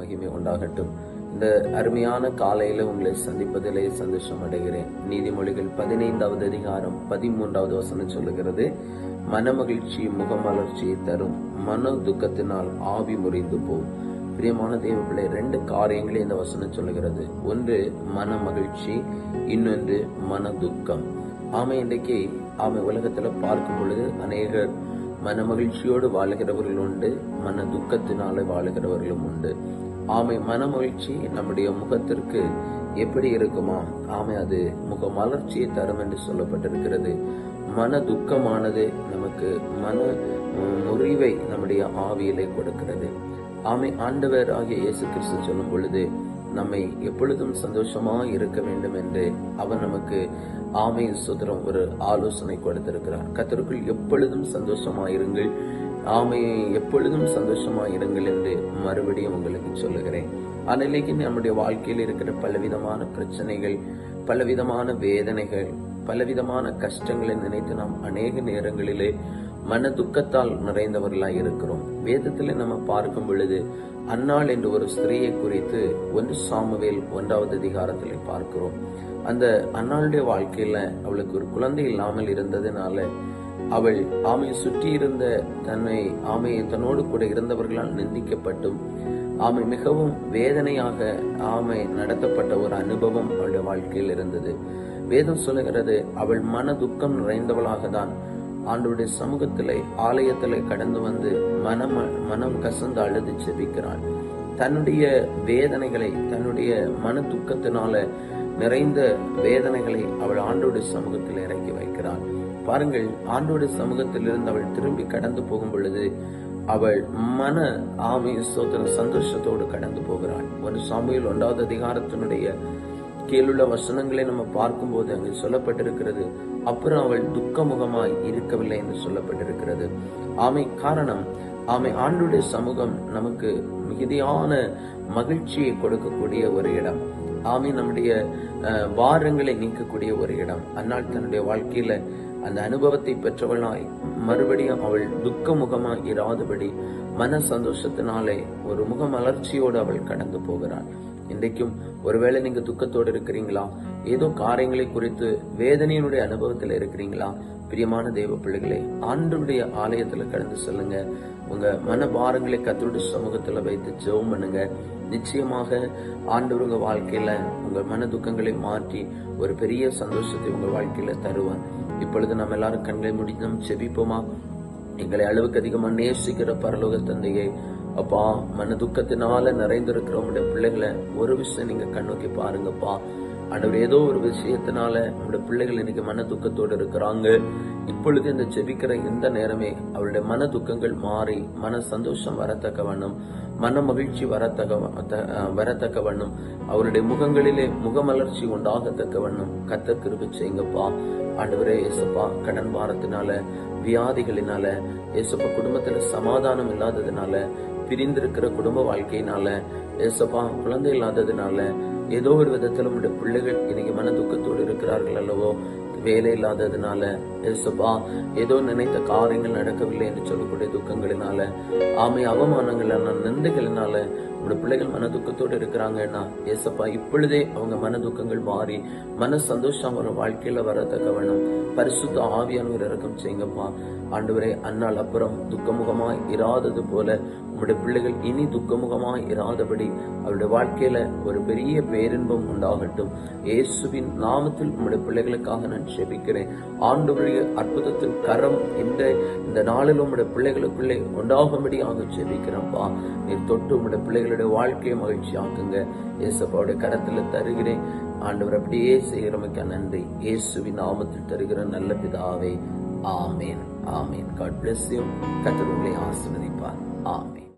மகிமை உண்டாகட்டும். இந்த அருமையான காலையில உங்களை சந்திப்பதிலே சந்தோஷம் அடைகிறேன். நீதிமொழிகள் பதினைந்தாவது அதிகாரம் பதிமூன்றாவது வசனம் சொல்லுகிறது மனமகிழ்ச்சி முகமலர்ச்சியை தரும். மன துக்கத்தினால் ஆவி முறிந்து போகும் பிரியமான தேவப்பிள்ளை ரெண்டு காரியங்களே இந்த வசனம் சொல்லுகிறது. ஒன்று மன மகிழ்ச்சி. இன்னொன்று மன துக்கம். ஆமை இன்றைக்கு ஆமை உலகத்துல பார்க்கும் பொழுது அநேகர் மன மகிழ்ச்சியோடு வாழுகிறவர்கள் உண்டு மன துக்கத்தினால வாழுகிறவர்களும் உண்டு. ஆமை மனமகிழ்ச்சி நம்முடைய முகத்திற்கு எப்படி இருக்குமா ஆமை அது முக மலர்ச்சியை தரும் என்று சொல்லப்பட்டிருக்கிறது. மன துக்கமானது நமக்கு மன முறிவை நம்முடைய ஆவியிலே கொடுக்கிறது. ஆமை ஆண்டவர் ஆகிய இயேசு கிறிஸ்து சொல்லும் பொழுது நம்மை எப்பொழுதும் சந்தோஷமாக இருக்க வேண்டும் என்று அவர் நமக்கு ஆமை சுதரம் ஒரு ஆலோசனை கொடுத்திருக்கிறார். கத்தருக்குள் எப்பொழுதும் சந்தோஷமா இருங்கள் ஆமையை எப்பொழுதும் சந்தோஷமா இருங்கள் என்று மறுபடியும் உங்களுக்கு சொல்லுகிறேன். ஆனால் நம்முடைய வாழ்க்கையில் இருக்கிற பலவிதமான பிரச்சனைகள் பலவிதமான வேதனைகள் பலவிதமான கஷ்டங்களை நினைத்து நாம் அநேக நேரங்களிலே மன துக்கத்தால் நிறைந்தவர்களாய் இருக்கிறோம். வேதத்துல நம்ம பார்க்கும் பொழுது அன்னாள் என்று ஒரு ஸ்திரீயை குறித்து ஒன்று சாமுவேல் ஒன்றாவது அதிகாரத்திலே பார்க்கிறோம். அந்த அன்னாளுடைய வாழ்க்கையில அவளுக்கு ஒரு குழந்தை இல்லாமல் இருந்ததுனால அவள் ஆமையை சுற்றி இருந்த தன்னை ஆமையை தன்னோடு கூட இருந்தவர்களால் நிந்திக்கப்பட்டும். ஆமை மிகவும் வேதனையாக ஆமை நடத்தப்பட்ட ஒரு அனுபவம் அவளுடைய வாழ்க்கையில் இருந்தது. வேதம் சொல்லுகிறது அவள் மன துக்கம் நிறைந்தவளாக தான் ஆண்டுடைய சமூகத்திலே ஆலயத்திலே கடந்து வந்து மனம் மனம் கசந்து அழுது செபிக்கிறாள் தன்னுடைய வேதனைகளை தன்னுடைய மன துக்கத்தினால நிறைந்த வேதனைகளை அவள் ஆண்டோடைய சமூகத்தில் இறக்கி வைக்கிறாள். பாருங்கள் ஆண்டோடைய சமூகத்திலிருந்து அவள் திரும்பி கடந்து போகும் பொழுது அவள் மன ஆமை சோதன சந்தோஷத்தோடு கடந்து போகிறாள். ஒரு சாமியில் ஒன்றாவது அதிகாரத்தினுடைய கீழுள்ள வசனங்களை நம்ம பார்க்கும்போது அங்கு சொல்லப்பட்டிருக்கிறது அப்புறம் அவள் துக்கமுகமாய் இருக்கவில்லை என்று சொல்லப்பட்டிருக்கிறது. ஆமை காரணம் ஆமை ஆண்டுடைய சமூகம் நமக்கு மிகுதியான மகிழ்ச்சியை கொடுக்கக்கூடிய ஒரு இடம். ஆமை நம்முடைய பாரங்களை நீக்கக்கூடிய ஒரு இடம். அந்நாள் தன்னுடைய வாழ்க்கையில அந்த அனுபவத்தை பெற்றவளாய் மறுபடியும் அவள் துக்கமுகமாய் இராதபடி மன சந்தோஷத்தினாலே ஒரு முக மலர்ச்சியோடு அவள் கடந்து போகிறாள். இன்றைக்கும் ஒருவேளை நீங்க துக்கத்தோடு இருக்கிறீங்களா? ஏதோ காரியங்களை குறித்து வேதனையினுடைய அனுபவத்தில் இருக்கிறீங்களா? பிரியமான தேவ பிள்ளைகளே ஆண்டவருடைய ஆலயத்துல கடந்து சொல்லுங்க. உங்க மன பாரங்களை கத்தருடைய சமூகத்துல வைத்து ஜெபம் பண்ணுங்க. நிச்சயமாக ஆண்டவர் உங்க வாழ்க்கையில உங்க மன துக்கங்களை மாற்றி ஒரு பெரிய சந்தோஷத்தை உங்க வாழ்க்கையில தருவார். இப்பொழுது நம்ம எல்லாரும் கண்களை முடித்து நம்ம செபிப்போமா எங்களை அளவுக்கு அதிகமா நேசிக்கிற பரலோக தந்தையை அப்பா மன துக்கத்தினால நிறைந்திருக்கிற உங்களுடைய பிள்ளைகளை ஒரு விஷயம் நீங்க கண்ணோக்கி பாருங்கப்பா. ஆண்டவர் ஏதோ ஒரு விஷயத்தினால நம்முடைய பிள்ளைகள் இன்னைக்கு மன துக்கத்தோடு இருக்கிறாங்க. இப்பொழுது இந்த ஜெபிக்கிற இந்த நேரமே அவருடைய மன துக்கங்கள் மாறி மன சந்தோஷம் வரத்தக்க வண்ணம் மன மகிழ்ச்சி வரத்தக்க த- வரத்தக்க வண்ணம் அவருடைய முகங்களிலே முகமலர்ச்சி உண்டாகத்தக்க வண்ணம் கத்த கிருபை செய்யுங்கப்பா. ஆண்டவரே இயேசப்பா கடன் வாரத்தினால வியாதிகளினால இயேசப்பா குடும்பத்துல சமாதானம் இல்லாததுனால பிரிந்திருக்கிற குடும்ப வாழ்க்கையினால இயேசப்பா குழந்தை இல்லாததுனால ஏதோ ஒரு விதத்தில் உங்களுடைய பிள்ளைகள் இன்னைக்கு மன துக்கத்தோடு இருக்கிறார்கள் அல்லவோ வேலை இல்லாததுனால இயேசப்பா ஏதோ நினைத்த காரியங்கள் நடக்கவில்லை என்று சொல்லக்கூடிய துக்கங்களினால ஆமை அவமானங்களான நிந்தைகளினால உங்களோட பிள்ளைகள் மன துக்கத்தோடு இருக்கிறாங்கன்னா ஏசப்பா இப்பொழுதே அவங்க மன துக்கங்கள் மாறி மன சந்தோஷம் வர வாழ்க்கையில வரத்தக்க வேணும் பரிசுத்த ஆவியானவர் இறக்கம் செய்யுங்கப்பா. ஆண்டவரே அன்னால் அப்புறம் துக்கமுகமாய் இராதது போல உங்களுடைய பிள்ளைகள் இனி துக்கமுகமாய் இராதபடி அவருடைய வாழ்க்கையில ஒரு பெரிய பேரின்பம் உண்டாகட்டும். இயேசுவின் நாமத்தில் உங்களுடைய பிள்ளைகளுக்காக நான் செபிக்கிறேன் ஆண்டுடைய அற்புதத்தின் கரம் இந்த இந்த நாளில் உங்களுடைய பிள்ளைகளுக்குள்ளே உண்டாகும்படியாக செபிக்கிறேன்ப்பா நீர் தொட்டு உங்களுடைய பிள்ளைகளுடைய வாழ்க்கையை மகிழ்ச்சி ஆக்குங்க இயேசப்பாவுடைய கரத்துல தருகிறேன். ஆண்டவர் அப்படியே செய்கிறமைக்க நன்றி. இயேசுவின் நாமத்தில் தருகிற நல்ல பிதாவே. ஆமேன். ஆமேன். காட் பிளஸ் யூ கத்தர் உங்களை ஆசிர்வதிப்பார். ஆமேன்.